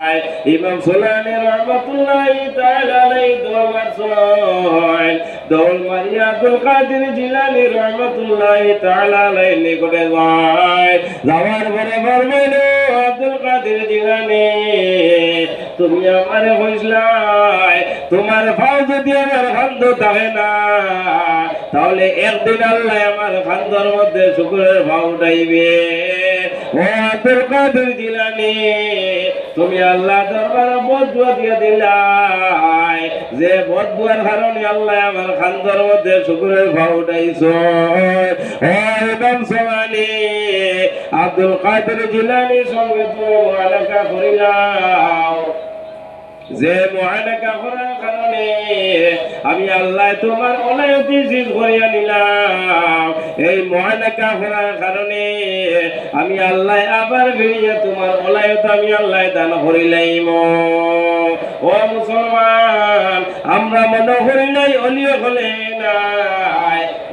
ইমাম সুলানি রহমতুল্লাহ তাআলা আলাইহি দরবার সয় দৌল মারিয়া আব্দুল কাদের জিলানি রহমতুল্লাহ তাআলা আলাইহি নিকটে যায়। যাওয়ার পরে বলবেন আব্দুল কাদের তুমি আমারে কইসলাই তোমার ফাও যদি আমার খান্দ থাকে না, তাহলে একদিন আল্লাহ আমার খান্দর মধ্যে শুকুরের ভাও উঠাইবে। ও আব্দুল কাদের জিলানি তুমি আল্লাহ দরবার বদুয়া দিয়ে দিলাই। যে বদুয়ার কারণে আল্লাহ আমার খান্দর মধ্যে শুকুরের ভাও উঠাইছো। ইমাম সোমানি আব্দুল কাদের জিলানি সঙ্গে তো আলাকা করিলাম যে মহানাকা করার কারণে আমি আল্লাহ তোমার অনায়তি জিজ করিয়া নিলাম। এই মহানাকা করার কারণে আমি আল্লাহ আবার বেরিয়ে তোমার অলায়ত আমি আল্লাহ দান করিলাইম। ও মুসলমান, আমরা মনে করি নাই অলিও হলে নাই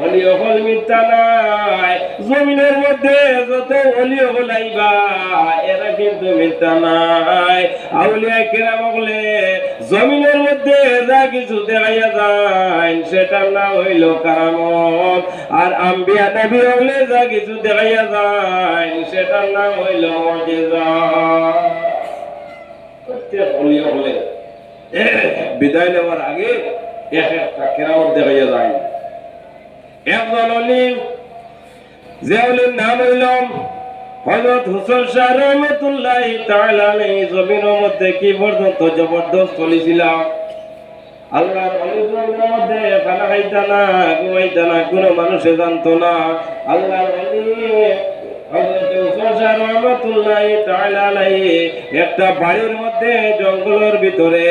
অলিও হল মিথ্যা নাই জমিনের মধ্যে যত অলিও হলাইবা এরা কিন্তু মিথ্যা নাই আউলিয়া কেরাম বলে, জমিনের মধ্যে যা কিছু দেখাইয়া যায় সেটার নাম হইল কারামত। আর আম্বিয়া নবী হলে যা কিছু দেখাইয়া যায় সেটার নাম হইল মজেজা। প্রত্যেক অলিয়া হলে বিদায় নেওয়ার আগে এক একটা কেরামত দেখাইয়া যায় একজন অলি যে অলির নাম হইল হযরত হুসেন শাহ রহমতুল্লাহ আলাইহি জমিনের মধ্যে কি পর্যন্ত জবরদস্ত চলেছিল আল্লাহর অলিদের মধ্যে খানা খাইতা না একটা বাড়ির মধ্যে, জঙ্গলের ভিতরে,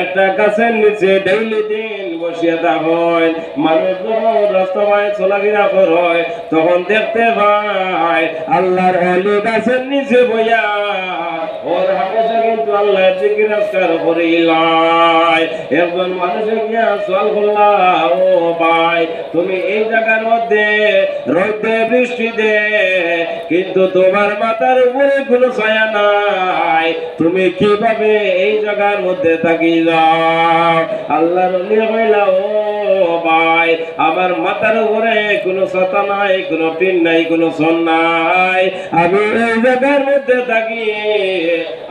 একটা গাছের নিচে, ডেইলি দিন বসিয়া থাকেন মানুষ যখন রাস্তায় চলাফেরা করে তখন দেখতে পায়, আল্লাহর অলি গাছের নিচে বইয়া তুমি কিন্তু তোমার মাথার উপরে ছায়া নাই। তুমি কীভাবে এই জায়গার মধ্যে থাকি আল্লাহর ও ভাই, আমার মাথার উপরে কোনো ছাতা নাই, কোনো নাই কোনো নাই। আমি এই জায়গার মধ্যে থাকি,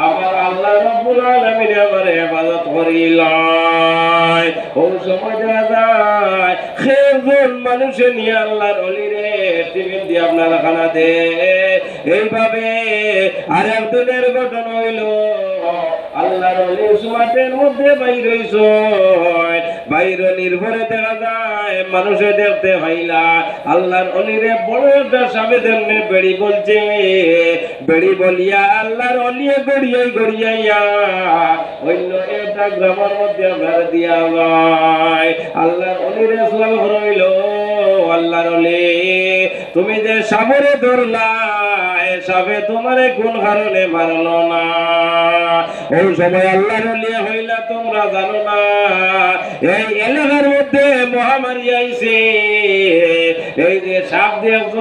আমার আল্লাহ রব্বুল আলামিন আমার হেফাজত করিলাই ও সময় দেখা যায় খেজন মানুষে নিয়ে আল্লাহর অলি রে, টিফিন দিয়ে আপনারা খানা দে এইভাবে আর একদিনের ঘটনা হইল, আল্লাহর অলি সুমাতের মধ্যে বাইর হইছ। বাইর নির্ভরে দেখা যায় মানুষে দেখতে হইলা আল্লাহর অলিরে বড় একটা বেড়ি বলছে। বেড়ি বলিয়া আল্লাহর অলিয়ে গড়িয়াই গড়িয়াইয়া, অন্য একটা গ্রামের মধ্যে আপনার দিয়া যায়। আল্লাহর অলিরে সালাম হইল, আল্লাহর অলি। তুমি যে সাবরে ধরলা সাবে তোমারে কোন কারণে মারলো না? ওই সময় আল্লাহর হইলা তোমরা জানো না। এই এলাকার মধ্যে মহামারী আইছে। এই যে সাপ দেখছ,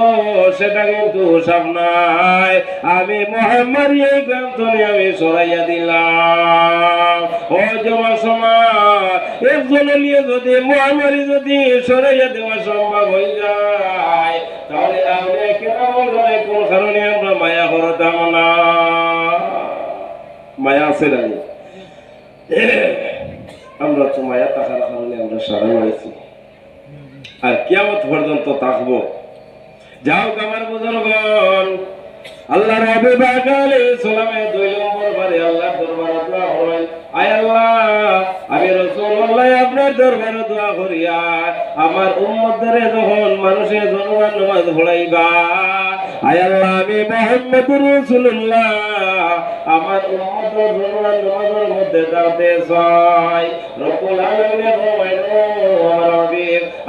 সেটা কিন্তু সাপ নাই। আমি মহামারী এই গ্রন্থনে আমি সরাইয়া দিলাম। ও জমা সময় একজন নিয়ে যদি মহামারী যদি সরাইয়া দেওয়া সম্ভব হয়ে যায়, তাহলে আমরা করে কোন কারণে আমরা মায়া করতাম না। মায়া আছে না আমরা তো মায়া থাকার কারণে আমরা সারা হয়েছি। আর কেমন পর্যন্ত থাকব। যাও আমার বুজুর্গন আল্লাহ হাবিব বাগালে সালামে দুই নম্বর বারে আল্লাহর দরবারে দোয়া করেন আয় আল্লাহ, আমি রাসূলুল্লাহ আপনার দোয়া করিয়া আমার উম্মতরে যখন মানুষের জনগণ নামাজ পড়াইবা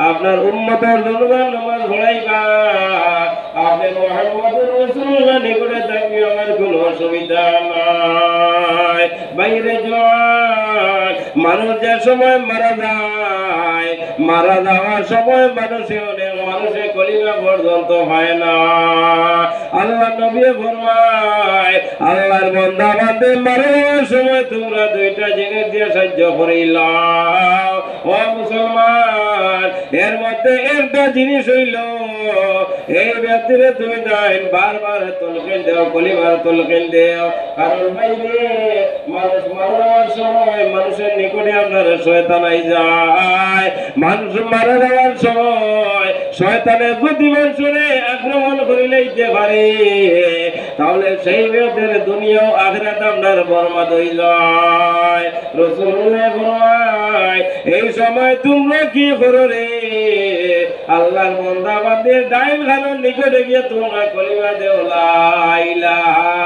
আপনার উম্মতের জনগণ নামাজ পড়াইবা। আপনি আমার অসুবিধা নাই। বাইরে মানুষ যে সময় মারা যায়, মারা যাওয়ার সময় মানুষের মানুষে কলিমা পর্যন্ত হয় না। আল্লাহ নবী ফরমায়, আল্লাহর বন্দা বান্দে মারা যাওয়ার সময় তোমরা দুইটা জিনিস দিয়ে সাহায্য করিলাম ও মুসলমান, এর মধ্যে একটা জিনিস হইল, এই ব্যক্তিরে তুমি দেন বারবার তলকেল দেও কলিবার তলকেল দেও। কারণ বাইরে মানুষ মারা যাওয়ার সময় মানুষের নিকটে আপনার শয়তানাই যায়। মানুষ মারা যাওয়ার সময় শয়তানের যদি মানুষরে আক্রমণ করিলেইতে পারে। তাহলে সেই ব্যক্তির দুনিয়াও আখরাত আপনার বরবাদ যায় রসুল্লাহ এই সময় তোমরা কি করো রে? আল্লাহর বন্দা বান্দের ডাইল খানোর নিকটে গিয়ে তোমরা কলিমা দেও, লা ইলাহা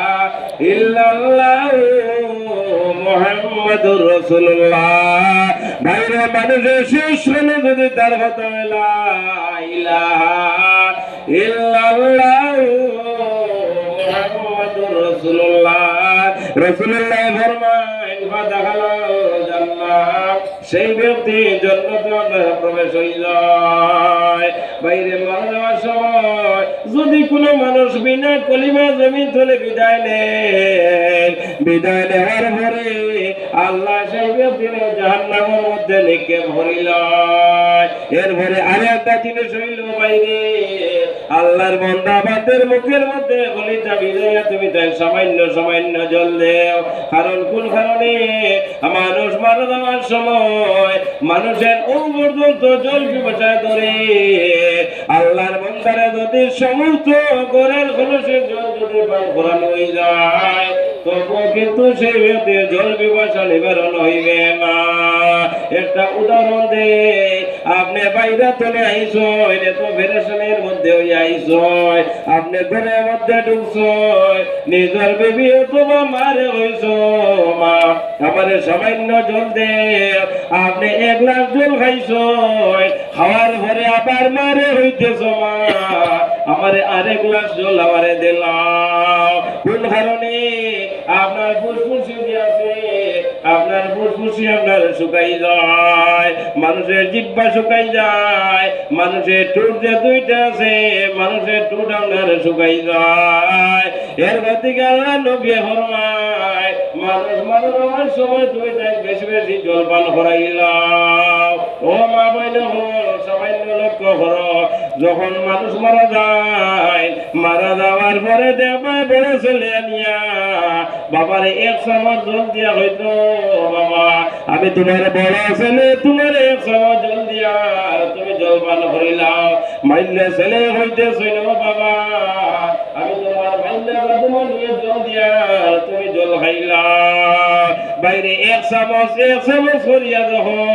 মুহাম্মাদুর রাসূলুল্লাহ। বাইরে মানুষের শেষ শুনে যদি তার কথা লা ইলাহা ইল্লাল্লাহ। মুহাম্মাদুর রাসূলুল্লাহ। রাসূলুল্লাহ ফরমায় ফাদাখালাল জান্নাহ সেই ব্যক্তি জন্নতে প্রবেশ যায় বাইরে মারা যাওয়ার সময় যদি কোনো মানুষ বিনা কলিমা জমিন তুলে বিদায় নেন বিদায় নেওয়ার পরে আল্লাহ জাহান্নামের মধ্যে লিখে ভরিল। এরপরে আরে একটা জিনিস হইল বাইরে আল্লাহর বন্দা বাদের মুখের মধ্যে গলিটা বিজয়া তুমি তাই সামান্য সামান্য জল দেও। কারণ কোন কারণে? মানুষ মারা যাওয়ার সময় মানুষের ও পর্যন্ত জল পিপাসায় ধরে। বন্দারে যদি সমস্ত ঘরের খোলসে জল যদি পান করানো যায়। তবুও কিন্তু সেই জল নিবারণ হইবে না। একটা উদাহরণ দে। আপনি বাইরে চলে আইস আপনি ঘরের মধ্যে ঢুকছ নিজের বেবি অথবা মারে হইছ মা, আমারে সামান্য জল দে। আপনি এক গ্লাস জল খাইছ খাওয়ার পরে আবার মারে হইতেছ মা। আমারে আরেক গ্লাস জল আমারে দিলাম কোন কারণে? আপনার ফুসফুসি আছে। আপনার ফুসফুসি আপনার শুকাই যায়। মানুষের জিব্বা শুকাই যায়। মানুষের টুট যে দুইটা আছে, মানুষের টুট আপনার শুকাই যায়। এর গতিকে আল্লাহ নবী ফরমায়, মানুষ মানুষ সময় তাই বেশি বেশি জলপান করাইলাম। লক্ষ্য যখন মানুষ মারা যায়, মারা যাওয়ার পরে দেবায় বড় বাবারে এক চামচ জল দিয়া হয়তো বাবা, আমি তোমার বড় ছেলে, তোমার এক চামচ জল দিয়া তুমি জল পান করিলাম মাইলে ছেলে হইতে ছিল বাবা, আমি তোমার মাইলে তোমার নিয়ে জল দিয়া তুমি জল খাইলা। বাইরে এক চামচ এক চামচ করিয়া যখন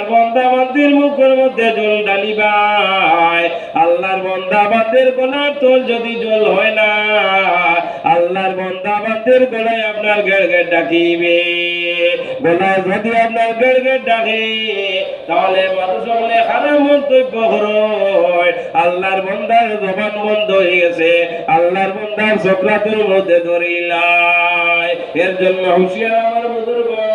আল্লাহর মুখের মধ্যে জল ডালিবাই আল্লাহর বন্দা বান্দির গলার তোল যদি জল হয় না, আল্লাহর বন্দা বান্দির গলায় আপনার গেড় গেড় ডাকিবে। গলায় যদি আপনার গেড় গেড় ডাকে, তাহলে মানুষ বলে খারাপ মন্তব্য হয় আল্লাহর বন্দার জবান বন্ধ হয়ে গেছে। আল্লাহর বন্দার চক্রাতের মধ্যে ধরিলাই এর জন্য হুশিয়ার আমার বুজুর্গ।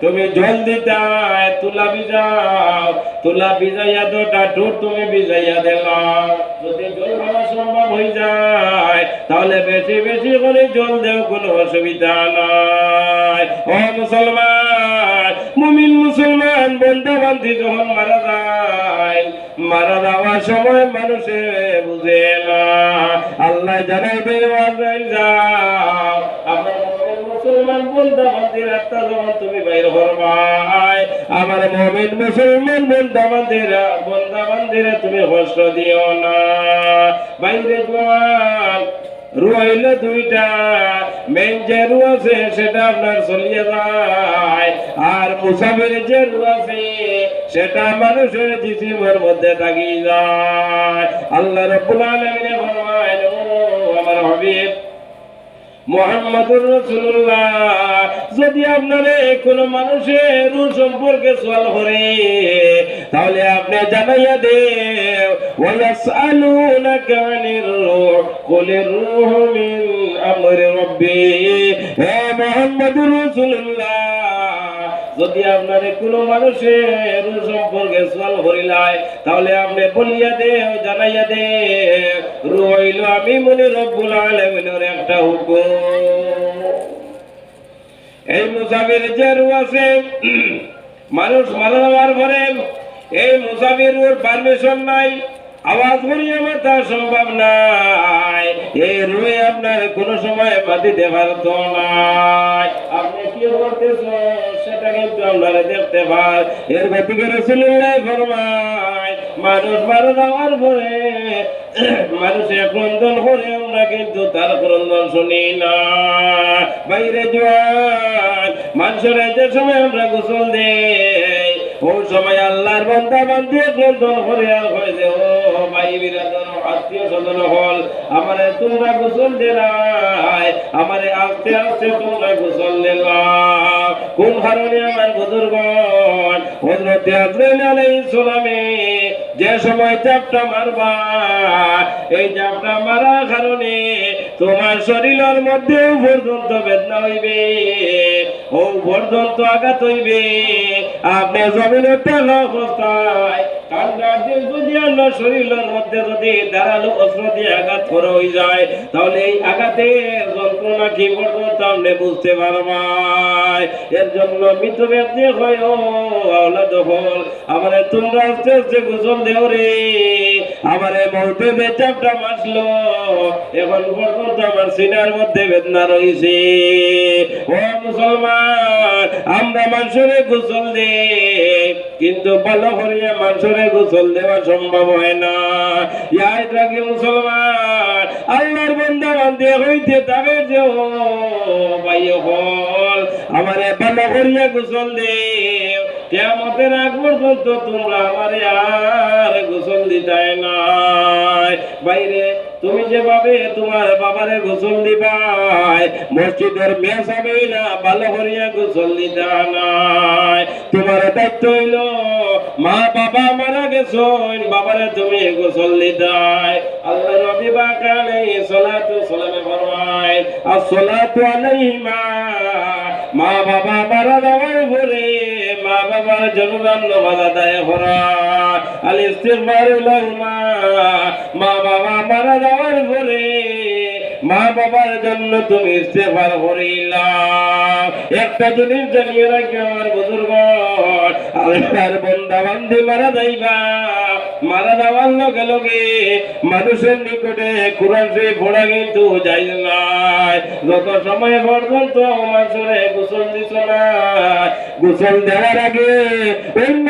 তুমি জল দিতাই তুলা বিজাও তুলা বিজাইয়া দুটা টুট তুমি বিজাইয়া দিলাম যদি জল খাওয়া সম্ভব হয়ে যায়, তাহলে বেশি বেশি করে জল দেও, কোনো অসুবিধা ও মুসলমান, মুমিন মুসলমান, বন্ধু বান্ধি যখন মারা যায়, মারা যাওয়ার সময় মানুষে বুঝে না। আল্লাহ আপনার মুমিন মুসলমান আমার মুমিন মুসলমান বন্ধু বান্ধিরা বন্ধু বান্ধিরা তুমি কষ্ট দিও না। বাইরে জোয়ান রুয়াইল দুইটা মেন যে রু আছে সেটা আপনার চলিয়ে যায়। আর মুসাফির যে রু আছে সেটা মানুষের জিসিমের মধ্যে থাকি যায়। আল্লাহ রব্বুল আলামিনে ফরমায় আমার হাবিব মোহাম্মদুর রসুল্লাহ যদি আপনারে কোনো মানুষের সম্পর্কে সোয়াল করে, তাহলে আপনি জানাইয়া হে মোহাম্মদুর রাসূলুল্লাহ। যদি আপনার কোনো মানুষের সম্পর্কে সোয়াল করিলাই তাহলে আপনি বলিয়া দে জানাইয়া দে। রইল আমি মনে রব্বুল আলমিনের একটা হুকুম। এই মুসাফির যে রু আছে, মানুষ মারা যাওয়ার পরে এই মুসাফির পারমিশন নাই, আওয়াজ করিয়ে মাথা সম্ভব নাই। এই রুয়ে আপনার কোনো সময় মাটি দেবার তো নাই আপনি কি করতেছ সেটা আপনারা দেখতে পান এর গতিকে রসুল্লাহ ফরমায় মানুষ মারা যাওয়ার পরে মানুষের ক্রন্দন করে আমরা কিন্তু তার ক্রন্দন শুনি না। বাইরে জোয়ান, মানুষের যে সময় আমরা গোসল দেই, ওই সময় আল্লাহর বন্ধা বান্ধে ক্রন্দন করে আর হয় যে, ও ভাই বিরাদন আত্মীয় স্বজন হল, আমারে তোমরা গোসল আমারে আস্তে আস্তে তোমরা গোসল কোন আমার যে সময় চাপটা মারবা, এই চাপটা মারার কারণে তোমার শরীরের মধ্যে পর্যন্ত বেদনা হইবে ও পর্যন্ত আঘাত হইবে। আপনি জমিনে তেল অবস্থায় এখন সিনার মধ্যে বেদনা রয়েছে। ও মুসলমান, আমরা মানুষের গোসল দে কিন্তু ভালো করিয়া মানুষের গোসল দেওয়া সম্ভব হয় না। ইয়াদ রাখি মুসলমান, আল্লাহর বন্ধা বান্ধে হইতে তাকে যে ভাই হল আমারে ভালো করিয়া গোসল দে কেমতের আগ পর্যন্ত তোমরা আমার আর গোসল দিতে নাই। বাইরে তুমি যেভাবে তোমার বাবারে গোসল দিবাই মসজিদের মেয়ে হবে না ভালো করিয়া গোসল দিতা নাই। তোমার দায়িত্ব হইল, মা বাবা মারা গেছেন, বাবারে তুমি গোসল দিতাই। আল্লাহ নবী বাকালে সলাতু সালামে ফরমায়, আসসালাতু আলাইহিমা মা বাবা মারা যাওয়ার পরে মা বাবার জনদান নামাজ আদায় করা আল ইস্তিগফার লাহুমা। মা বাবা মারা যাওয়ার পরে মা বাবার জন্য তুমি ইস্তেফার করিলা। একটা জিনিস জানিয়ে রাখি আমার বুজুর্গ, আল্লাহর বন্দা বান্ধি মারা যাইবা। মারা যাওয়ার লগে লগে মানুষের নিকটে কোরআন শরীফ পড়া কিন্তু যাই নাই যত সময় পর্যন্ত মানুষের গোসল দিছ না গোসল দেওয়ার আগে অন্য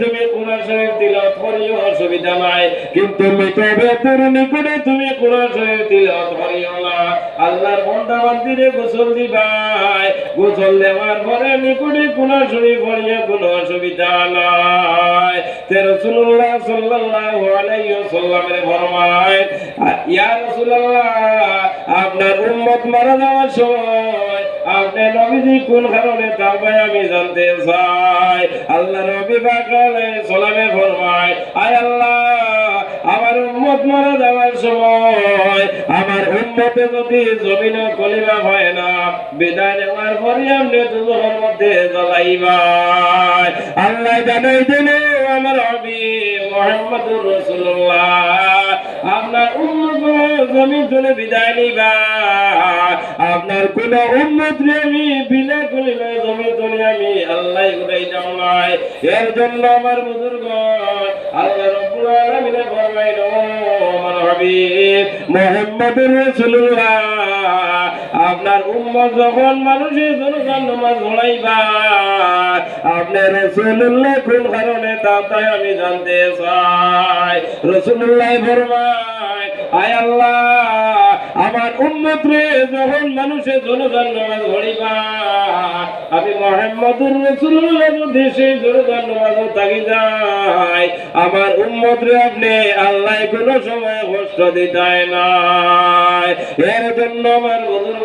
তুমি কোরআন শরীফ তিলাওয়াত করিও, অসুবিধা নাই। কিন্তু মৃত ব্যক্তির নিকটে তুমি কোরআন শরীফ তিলাওয়াত করিও না। আল্লাহর বন্দা বান্দিরে গোসল দিবাই। গোসল দেওয়ার পরে নিকটে কোরআন শরীফ পড়িয়ে কোনো অসুবিধা নাই। তে রাসূলুল্লাহ সাল্লাল্লাহু আলাইহি ওয়াসাল্লামের ফরমায় ইয়া রাসূলুল্লাহ, আপনার উম্মত মারা যাওয়ার সময় আপনি নবীজি কোন কারণে তারপরে আমি জানতে চাই? আল্লাহ রবি বাকালে সালামে ফরমায়, আয় আল্লাহ আমার উম্মত মারা যাওয়ার সময় আমার উম্মতে যদি জমিন কলিমা হয় না, বিদায় নেওয়ার পরে আপনি দুজনের মধ্যে জ্বলাইবাই। আল্লাহ জানাই দিলে আমার হবি মোহাম্মদুর রসুল্লাহ আপনার উম্মত জমিন তুলে বিদায় নিবা। আপনার কোন উম্মত আমি বিনা করিলে জমিন তুলে আমি আল্লাহ উড়াই যাও নাই এর জন্য আমার বুজুর্গ আল্লাহ রব্বুল আলামিন ফরমাইল আমার হাবিব মুহাম্মদুর রাসূলুল্লাহ আপনার উম্মত যখন মানুষের জন্য নামাজ পড়াইবা। আপনার রাসূলুল্লাহ কোন কারণে তা তাই আমি জানতে চাই। রাসূলুল্লাহ আয় আল্লাহ আমার উম্মত রে যখন মানুষের জনগণ নামাজ ধরিবা আমি মোহাম্মদুর রাসূলুল্লাহ যদি সেই নামাজ থাকি যায় আমার উম্মত রে আপনি আল্লাহ কোনো সময় কষ্ট দিতে নাই। এর জন্য আমার বুজুর্গ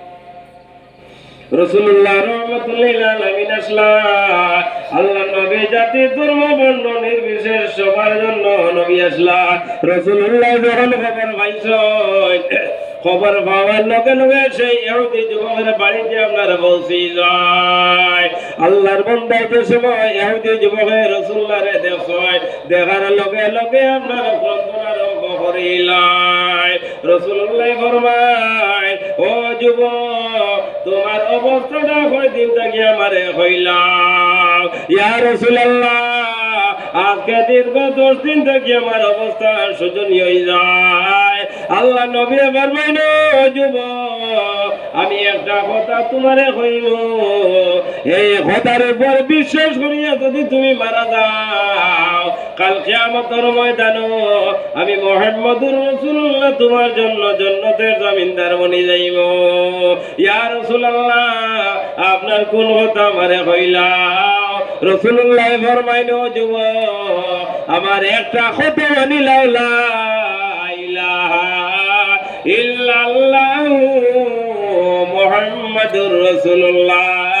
রসুল্লাহ আসলাম আল্লাহ নবী জাতি ধর্ম বর্ণ নির্বিশেষ সবার জন্য নবী আসলাম রসুল্লাহ যখন খবর পাইছেন, খবর পাওয়ার লগে লগে সেই ইহুদি যুবকের বাড়িতে আপনারা পৌঁছি যায় আল্লাহর বন্দাইতে সময় ইহুদি যুবকের রসুল্লাহরে দেখয় দেখার লগে লগে আপনার ক্রন্দনার করিলাই রসুল্লাহ ফরমায় ও যুবক, তোমার অবস্থাটা কয়দিন থেকে আমারে হইলাম ইয়া রসুল্লাহ আজকে দীর্ঘ দশ দিন থেকে আমার অবস্থা শোচনীয় হয়ে যায়। আল্লাহ নবী ফরমাইল যুবক, আমি একটা কথা তোমারে হইব এই কথার উপর বিশ্বাস করিয়া যদি তুমি মারা যাও কাল কিয়ামতের ময়দানো আমি রাসূলুল্লাহ, তোমার জন্য জন্নতের জমিনদার বনি যাইব। ইয়া রাসূলুল্লাহ, আপনার কোন কথা রাসূলুল্লাহ ফরমাইলো যুব আমার একটা কথা মানিলাও লা ইলাহা ইল্লাল্লাহু মুহাম্মাদুর রাসূলুল্লাহ।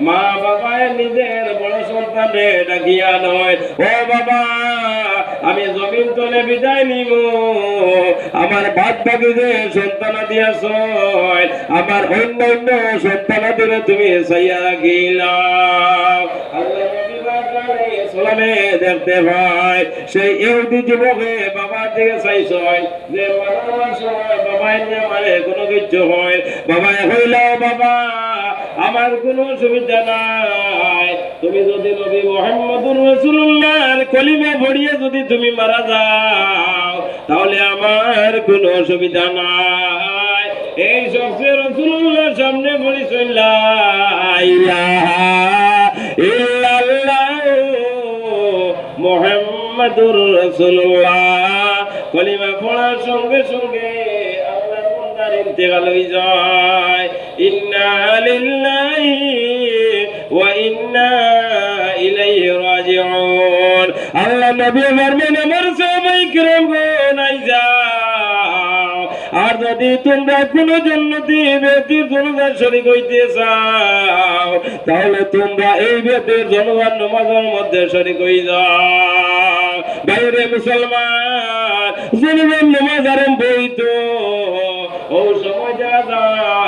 মা বাবা নিজের বড় সন্তানে ডাকিয়া নয়, ও বাবা, আমি জমিন তলে বিদায় নিব। আমার বাদ বাকি যে আমার অন্য অন্য সন্তানাদের তুমি সাইয়া সালামে দেখতে ভাই সেই যুবকে বাবার দিকে চাইছয় যে বাবাই নিয়ে মারে কোনো কিছু হয়। বাবাই হইলাও বাবা। আমার কোনো অসুবিধা নাই। তুমি যদি নবী মোহাম্মদুর রসুল্লাহর কলিমে ভরিয়ে যদি তুমি মারা যাও, তাহলে আমার কোনো অসুবিধা নাই। এই সবচেয়ে রসুল্লাহর সামনে বলি মোহাম্মদুর রসুল্লাহ কলিমা পড়ার সঙ্গে সঙ্গে বান্দার ইন্তেকাল হয়ে যায়। রাজিউন। আল্লাহ নবী ফরমান আমার সাহাবাই কিরাম গো নাই যাও। আর যদি তোমরা কোন জন্নতি ব্যক্তির জনগণ শরীক হইতে চাও, তাহলে তোমরা এই ব্যক্তির জনগণ নমাজের মধ্যে শরীক হয়ে যাও। বাইরে মুসলমান, জনগণ নমাজ আরম্ভ হইতো।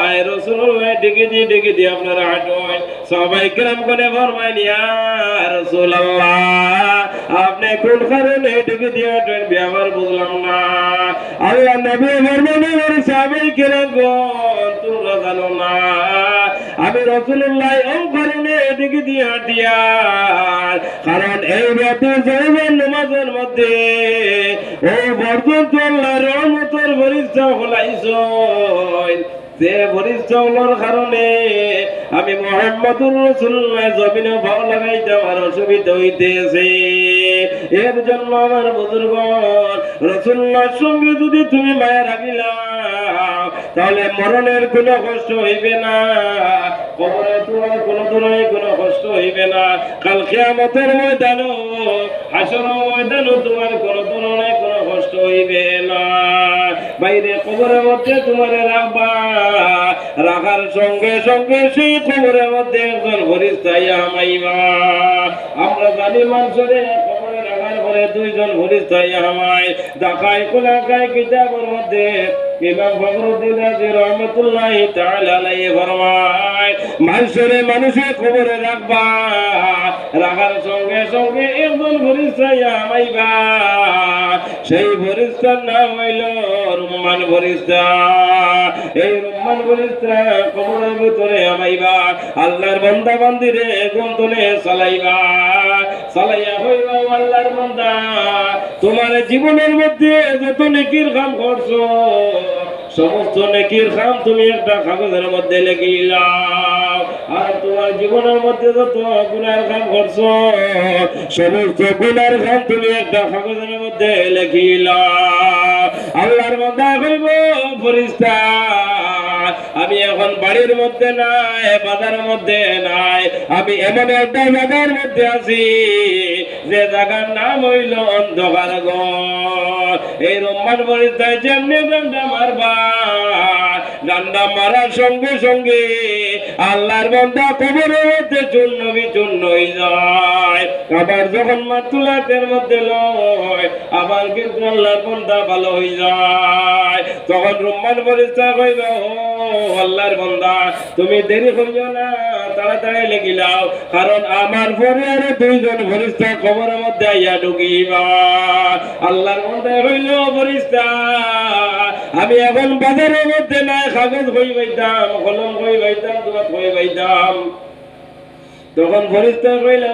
যায় রসুল্লাহ ডেকে দিয়ে ডেকে দিয়ে আপনারা হাঁটুন। সবাই করে আপনি কোন কারণে ডেকে দিয়ে ব্যবহার বুঝলাম না। আল্লাহ নবী করে সবাই তোমরা জানো না। আমি রসুল্লাহ কারণে ডেকে দিয়ে কারণ এই ব্যক্তি জৈবের নামাজের মধ্যে ও বর্জন চল্লার রহমতের হলাইছ যে বরিষ্ঠ হলোর কারণে আমি মোহাম্মদুর রসুল্লাহ জমিনে ভাও লাগাইতে আমার অসুবিধা হইতেছে। এর জন্য আমার বুজুর্গ রসুল্লাহর সঙ্গে যদি তুমি মায়া রাখিলা, তাহলে মরণের কোনো কষ্ট হইবে না, কবরে তোমার কোনো ধরনের কোনো কষ্ট হইবে না। কাল খেয়ামতের ময়দানো হাসর ময়দানো তোমার কোনো ধরনের কোনো হইবে না বাইরে কবরের মধ্যে তোমার রাখবা। রাখার সঙ্গে সঙ্গে সেই কবরের মধ্যে একজন ফরিস্তাই হামাইবা। আমরা জানি মানুষের কবরে রাখার পরে দুইজন ফরিস্তাই হামাই দেখায় কোলাকায় কিতাবের মধ্যে মানুষের খবরে রাখবা, রাখার সঙ্গে সঙ্গে একজন আমাইবা সেই ফরিস্তার নাম হইল রুম্মান ফরিস্তা এই রুম্মান ফরিস্তা কবরের ভিতরে আমাইবা আল্লাহর বান্দা বান্দিরে গন্তনে চালাইবা। তোমার জীবনের মধ্যে যত নেকির কাম করছ, সমস্ত নেকির কাম তুমি একটা কাগজের মধ্যে লিখিলাম আর তোমার জীবনের মধ্যে যত গুনার কাম করছ, সমস্ত গুনার কাম তুমি একটা কাগজের মধ্যে লিখিলাম আল্লাহর মধ্যে কইব ফরিস্তা আমি এখন বাড়ির মধ্যে নাই বাজারের মধ্যে নাই। আমি এমন একটা জায়গার মধ্যে আছি, যে জায়গার নাম হইল অন্ধকার এই যেমনি ডান্ডা মারার সঙ্গে সঙ্গে আল্লাহর বন্ধা কবরের মধ্যে চূর্ণ বিচূর্ণ হয়ে যায়। আবার যখন মাতুলাতের মধ্যে লয়, আবার কিন্তু আল্লাহর বন্ধা ভালো হয়ে যায়। তখন কইল ও আল্লাহর তুমি দেরি না, তাড়াতাড়ি কারণ আমার পরে দুইজন ফরিস্তা মধ্যে আইয়া ঢুকিবা। আল্লাহর বন্ধা হইল ফরিস্তা আমি এখন বাজারের মধ্যে না কাগজ হই পাইতাম, কলম হই পাইতাম তোমার হই পাইতাম। তখন ফরিস্তা কইল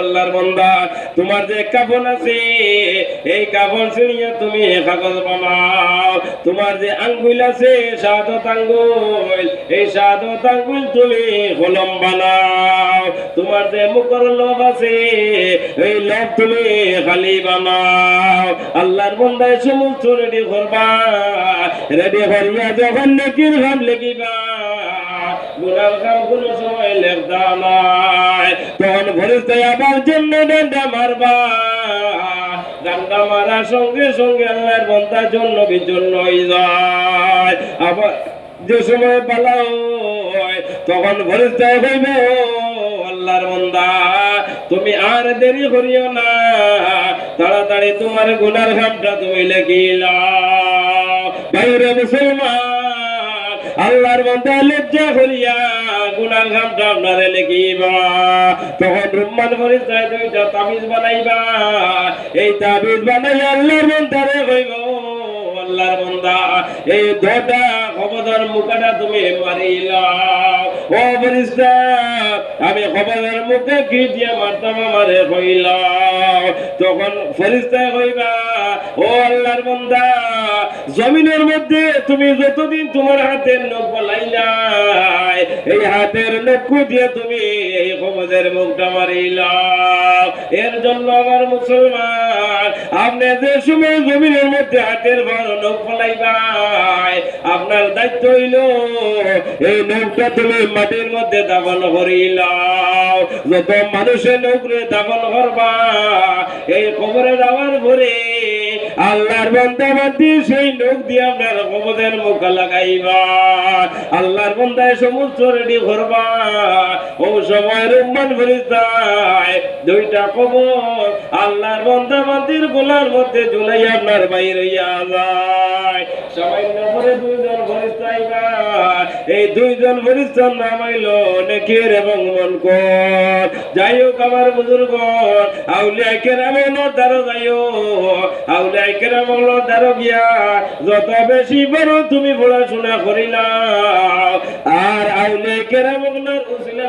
আল্লাহর বন্দা, তোমার যে কাফন আছে, এই কাফন ছিঁড়িয়া তুমি কাগজ বানাও। তোমার যে আঙ্গুল আছে সাদত আঙ্গুল, এই সাদত আঙ্গুল তুমি কলম বানাও। তোমার যে মুখর লোভ আছে, এই লোভ তুমি খালি বানাও। আল্লাহর বন্দায় সমস্ত রেডি করবা। রেডি করিয়া যখন নেকির ভাব লেগিবা সময় তখন মারার সঙ্গে সঙ্গে আল্লাহর বন্ধার জন্য বিজন্য আবার যে সময় তখন হইব আল্লাহর বন্দা। তুমি আর দেরি করিও না। তাড়াতাড়ি তোমার গুনার ঘামটা তুমি লেখিলাও বাইরে মুসলমান আল্লাহর বন্ধা লজ্জা করিয়া গুনার ঘামটা আপনারে লেখিবা। তখন রুম্মান পরিচয় দুইটা তাবিজ বানাইবা। এই তাবিজ বানাই আল্লাহর বন্ধারে কইব, আল্লাহর বন্ধা এই ধোটা খবদার মুখাটা তুমি মারিলাও ও ফরিস্তা আমি খবদার মুখে কি দিয়ে মারতাম আমারে কইলাও তখন ফরিস্তা কইবা, ও আল্লাহর বন্ধা জমিনের মধ্যে তুমি যতদিন তোমার হাতের নখ বলাইলাই এই হাতের নখ দিয়ে তুমি এই খবরের মুখটা মারিলাও এর জন্য আমার মুসলমান, আপনি যে সময় জমিনের মধ্যে হাতের বড় নখ ফলাইবাই আপনার দায়িত্ব হইল এই নখটা তুমি মাটির মধ্যে দাফন করিলাও। যত মানুষের নৌকরে দাফন করবা, এই খবরে যাওয়ার পরে আল্লাহর বন্ধা বাদি সেই লোক দিয়ে আপনার কবদের মুখ লাগাইবা। আল্লাহর বন্ধায় সমস্ত রেডি করবা। ও সময় রুম্মান ফরিস্তায় দুইটা কবর আল্লাহর বন্ধা বাদির গোলার মধ্যে ঝুলাই আপনার বাইরে যায়। সামান্য দুইজন এই দুইজন ফরিস্তার নাম হইল নেকির এবং মনকর। যাই হোক আমার বুজুর্গ আউলিয়া কেরামের দ্বারা যাই হোক, আউলিয়া যত বেশি বড় তুমি পড়াশোনা করিলা আর আউলে কেরাম উসিলা